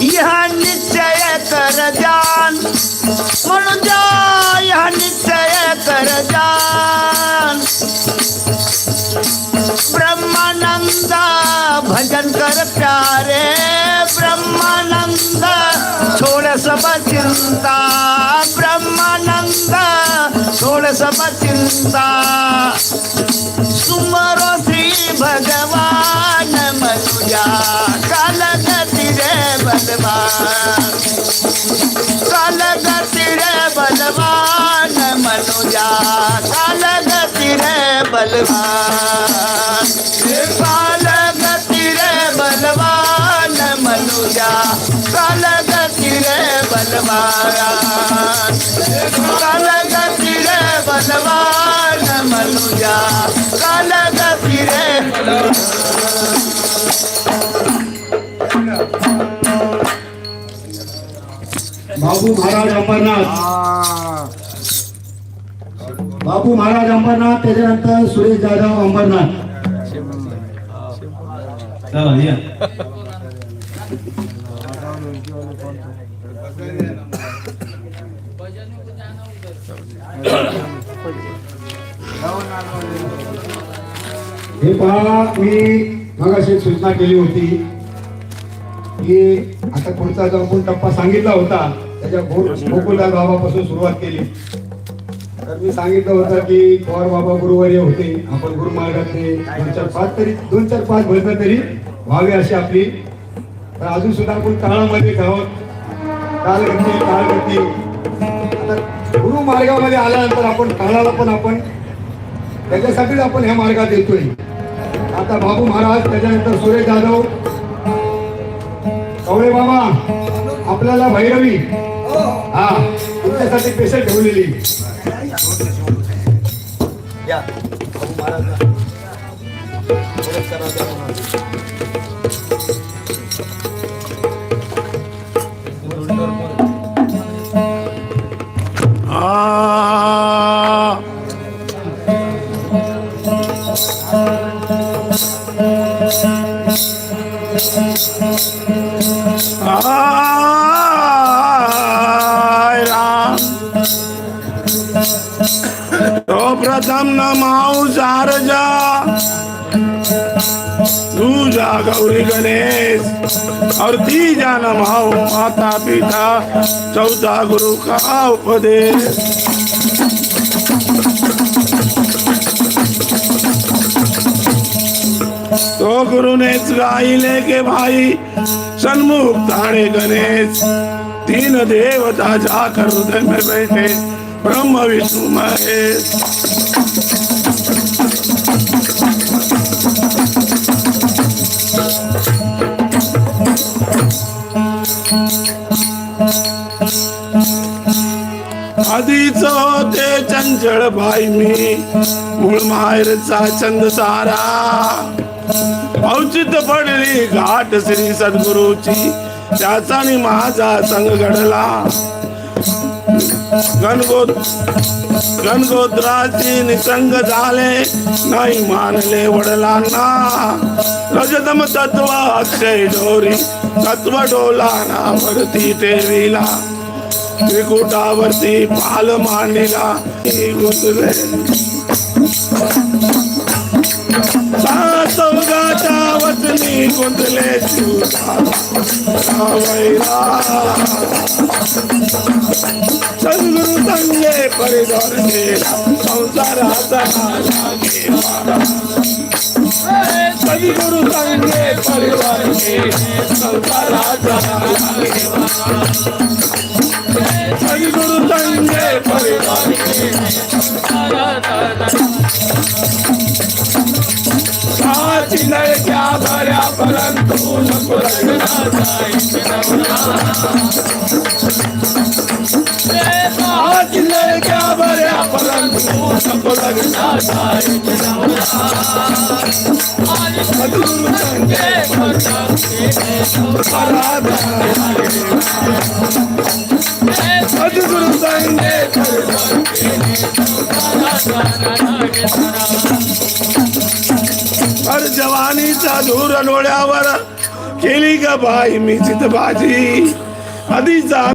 ह्या निश्चय कर जान। म्हणून जा ह्या निश्चय कर जान। ब्रह्मानंद भजन कर प्यारे ब्रह्मानंद। छोड़ सब चिंता ब्रह्मानंद। छोड़ सब चिंता। सुमरो रे बलवान. काल गति रे बलवान मनुजा. काल गति रे बलवान. काल गति रे बलवान मनुजा. काल गति रे बाबू महाराज अंबरनाथ बाबू महाराज अंबरनाथ त्याच्यानंतर सुरेश जाधव अंबरनाथ. हे पहा मी मगाशी सूचना केली होती की आता पुढचा जो आपण टप्पा सांगितला होता त्याच्या गोकुलदास बाबापासून सुरुवात केली. तर मी सांगितलं होतं की पवार बाबा गुरुवारी होते आपण गुरुमार्गातले दोन चार पाच तरी दोन चार पाच भजन तरी व्हावे अशी आपली. तर अजून सुद्धा आपण काळामध्ये आहोत काल गती काळ गती गुरु मार्गामध्ये आल्यानंतर आपण काळाला पण आपण त्याच्यासाठीच आपण ह्या मार्गात येतोय. आता बाबू महाराज त्याच्यानंतर सुरेश जाधव. कवळे बाबा आपल्याला भैरवी. हा तुमच्यासाठी स्पेशल ठेवलेली. या. बाबू महाराज आ. तो प्रथम नमाऊ सारजा दूजा गौरी गणेश। और तीजा नमाऊ माता पिता। चौथा गुरु का उपदेश। तो गुरु ने गाइले के भाई सन्मुख ताड़े गणेश। तीन देवता जाकर हृदय में बैठे ब्रह्म विष्णु महेश। आधीच होते चंचल बाई मी. मूळ माहेरचा छंद सारा. औचित पडली घाट श्री सद्गुरूची. त्याचा माझा संग घडला. गणगोत गणगोत्राची निसंग झाले. नाही मानले वडलांना. रजतम तत्व अक्षय डोरी तत्व डोला वरती तेरीला त्रिकुटावरती पाल मांडीला. गुजरे. वचनी गुंतले सद्गुरु चांगले परिवार संसाराचा लागे सद्गुरु चांगले परिवार संसाराचा लागे सद्गुरु चांगले परिवार साची लडक्या भऱ्या परंतु नको साची लडक्या भऱ्या परंतु नको लग्ना सद्गुरु चांगले अर जवानीचा धूर डोळ्यावर केली ग बाई मी भाजी आधीचा